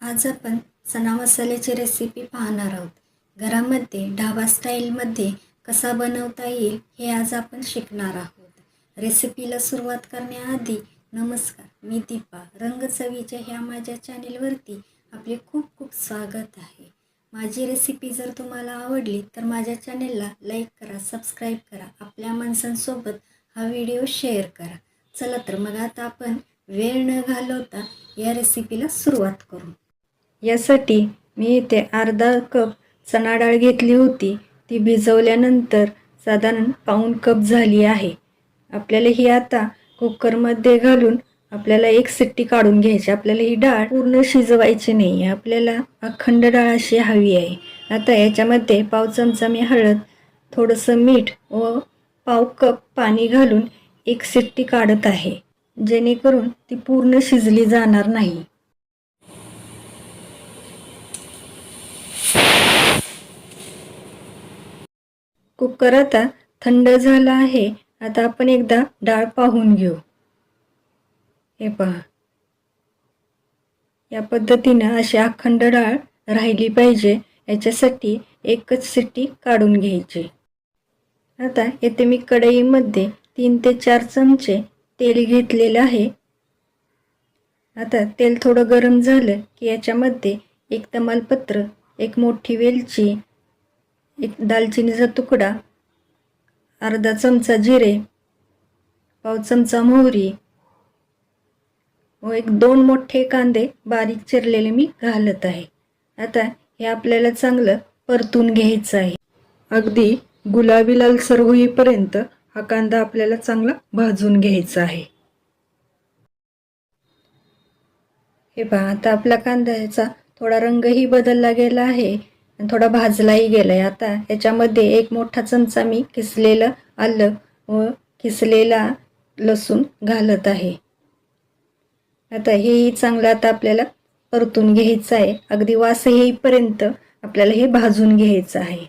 आज आपण चना मसाल्याची रेसिपी पाहणार आहोत. घरामध्ये ढाबा स्टाईलमध्ये कसा बनवता येईल हे आज आपण शिकणार आहोत. रेसिपीला सुरुवात करण्याआधी नमस्कार मी दीपा. रंग चवीच्या ह्या माझ्या चॅनेलवरती आपले खूप खूप स्वागत आहे. माझी रेसिपी जर तुम्हाला आवडली तर माझ्या चॅनेलला लाईक करा सबस्क्राईब करा. आपल्या माणसांसोबत हा व्हिडिओ शेअर करा. चला तर मग आता आपण वेळ न घालवता या रेसिपीला सुरुवात करू. यासाठी मी इथे अर्धा कप चणा डाळ घेतली होती. ती भिजवल्यानंतर साधारण पाऊण कप झाली आहे. आपल्याला ही आता कुकरमध्ये घालून आपल्याला एक सिट्टी काढून घ्यायची. आपल्याला ही डाळ पूर्ण शिजवायची नाही. आहे आपल्याला अखंड डाळ अशी हवी आहे. आता याच्यामध्ये पाव चमचा मी हळद थोडंसं मीठ व पाव कप पाणी घालून एक सिट्टी काढत आहे. जेणेकरून ती पूर्ण शिजली जाणार नाही. कुकर आता थंड झाला आहे. आता आपण एकदा डाळ पाहून घेऊ. हे पहा. या पद्धतीनं अशी अखंड डाळ राहिली पाहिजे. याच्यासाठी एकच सिटी काढून घ्यायची. आता येथे मी कढईमध्ये तीन ते चार चमचे तेल घेतलेलं आहे. आता तेल थोडं गरम झालं की याच्यामध्ये एक तमालपत्र एक मोठी वेलची एक दालचिनीचा तुकडा अर्धा चमचा जिरे पाव चमचा मोहरी व एक दोन मोठे कांदे बारीक चिरलेले मी घालत आहे. आता हे आपल्याला चांगलं परतून घ्यायचं आहे. अगदी गुलाबी लालसर होईपर्यंत हा कांदा आपल्याला चांगला भाजून घ्यायचा आहे. हे पहा आता आपला कांद्याचा थोडा रंगही बदलला गेला आहे. थोडा भाजलाही गेला आहे आता याच्यामध्ये एक मोठा चमचा मी किसलेलं आलं व किसलेला लसूण घालत आहे. आता हेही चांगलं आता आपल्याला परतून घ्यायचं आहे. अगदी वास येईपर्यंत आपल्याला हे भाजून घ्यायचं आहे.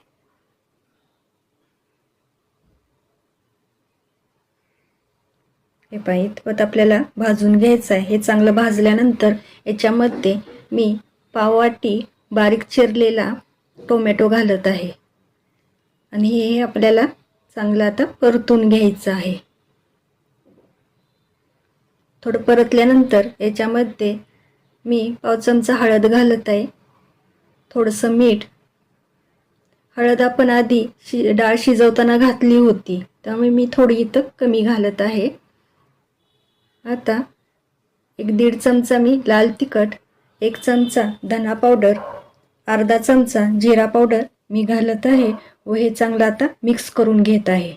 हे पाहित पत आपल्याला भाजून घ्यायचं आहे. हे चांगलं भाजल्यानंतर याच्यामध्ये मी पाववाटी बारीक चिरलेला टोमॅटो घालत आहे. आणि हे आपल्याला चांगलं आता परतून घ्यायचं आहे. थोडं परतल्यानंतर याच्यामध्ये मी पाव चमचा हळद घालत आहे. थोडंसं मीठ. हळद आपण आधी शि डाळ शिजवताना घातली होती. त्यामुळे मी थोडी इथं कमी घालत आहे. आता एक दीड चमचा मी लाल तिखट एक चमचा धना पावडर अर्धा चमचा जिरा पावडर मी घालत आहे व हे चांगलं आता मिक्स करून घेत आहे.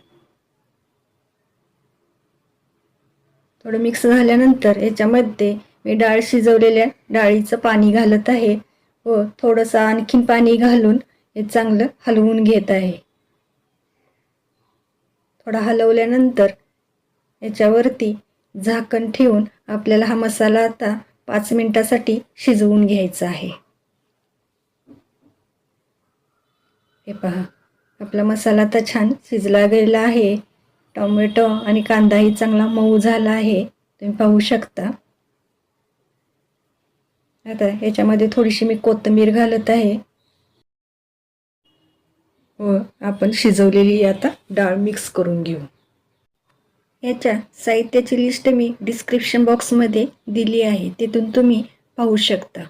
थोडं मिक्स झाल्यानंतर याच्यामध्ये मी डाळ शिजवलेल्या डाळीचं पाणी घालत आहे व थोडंसं आणखीन पाणी घालून हे चांगलं हलवून घेत आहे. थोडा हलवल्यानंतर याच्यावरती झाकण ठेवून आपल्याला हा मसाला आता पाच मिनटासाठी शिजवून घ्यायचा आहे. हे पहा. आपला मसाला तर छान शिजला गेला आहे. टोमॅटो आणि कांदाही चांगला मऊ झाला आहे. तुम्ही पाहू शकता. आता याच्यामध्ये थोडीशी मी कोथिंबीर घालत आहे. व आपण शिजवलेली आता डाळ मिक्स करून घेऊ. याच्या साहित्याची लिस्ट मी डिस्क्रिप्शन बॉक्समध्ये दिली आहे. तिथून तुम्ही पाहू शकता.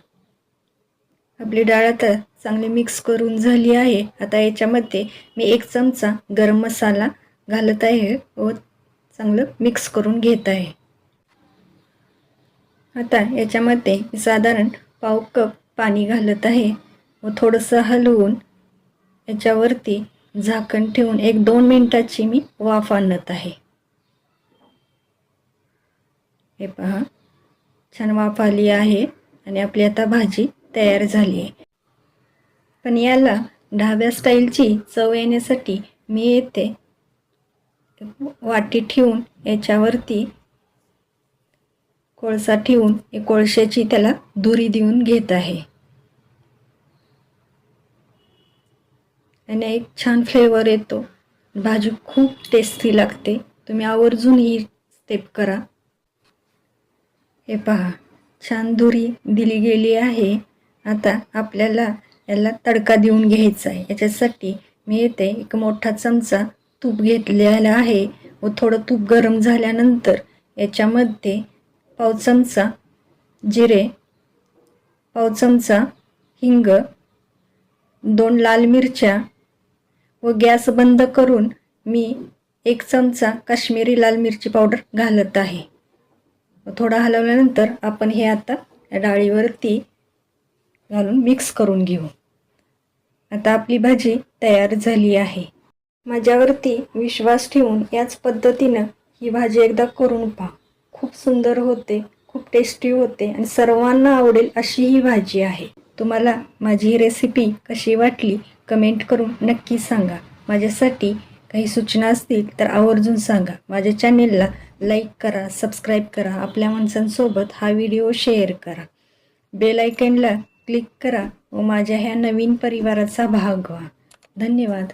आपली डाळ आता चांगली मिक्स करून झाली आहे. आता याच्यामध्ये मी एक चमचा गरम मसाला घालत आहे व चांगलं मिक्स करून घेत आहे. आता याच्यामध्ये साधारण पाव कप पाणी घालत आहे व थोडंसं हलवून याच्यावरती झाकण ठेवून एक दोन मिनटाची मी वाफ आणत आहे. हे पहा छान वाफ आली आहे आणि आपली आता भाजी तयार झाली आहे. पण याला ढाब्या स्टाईलची चव येण्यासाठी मी येते. वाटी ठेवून याच्यावरती कोळसा ठेवून कोळशाची त्याला धुरी देऊन घेत आहे. आणि एक छान फ्लेवर येतो. भाजी खूप टेस्टी लागते. तुम्ही आवर्जून ही स्टेप करा. हे पहा छान धुरी दिली गेली आहे. आता आपल्याला याला तडका देऊन घ्यायचा आहे. याच्यासाठी मी येथे एक मोठा चमचा तूप घेतलेला आहे व थोडं तूप गरम झाल्यानंतर याच्यामध्ये पाव चमचा जिरे पाव चमचा हिंग दोन लाल मिरच्या व गॅस बंद करून मी एक चमचा काश्मीरी लाल मिरची पावडर घालत आहे. व थोडा हलवल्यानंतर आपण हे आता डाळीवरती घालून मिक्स करून घेऊ. आता आपली भाजी तयार झाली आहे. माझ्यावरती विश्वास ठेवून याच पद्धतीनं ही भाजी एकदा करून पहा. खूप सुंदर होते खूप टेस्टी होते आणि सर्वांना आवडेल अशी ही भाजी आहे. तुम्हाला माझी ही रेसिपी कशी वाटली कमेंट करून नक्की सांगा. माझ्यासाठी काही सूचना असतील तर आवर्जून सांगा. माझ्या चॅनेलला लाईक करा सबस्क्राईब करा आपल्या माणसांसोबत हा व्हिडिओ शेअर करा. बेल आयकनला क्लिक करा व माझ्या ह्या नवीन परिवाराचा भाग व्हा. धन्यवाद.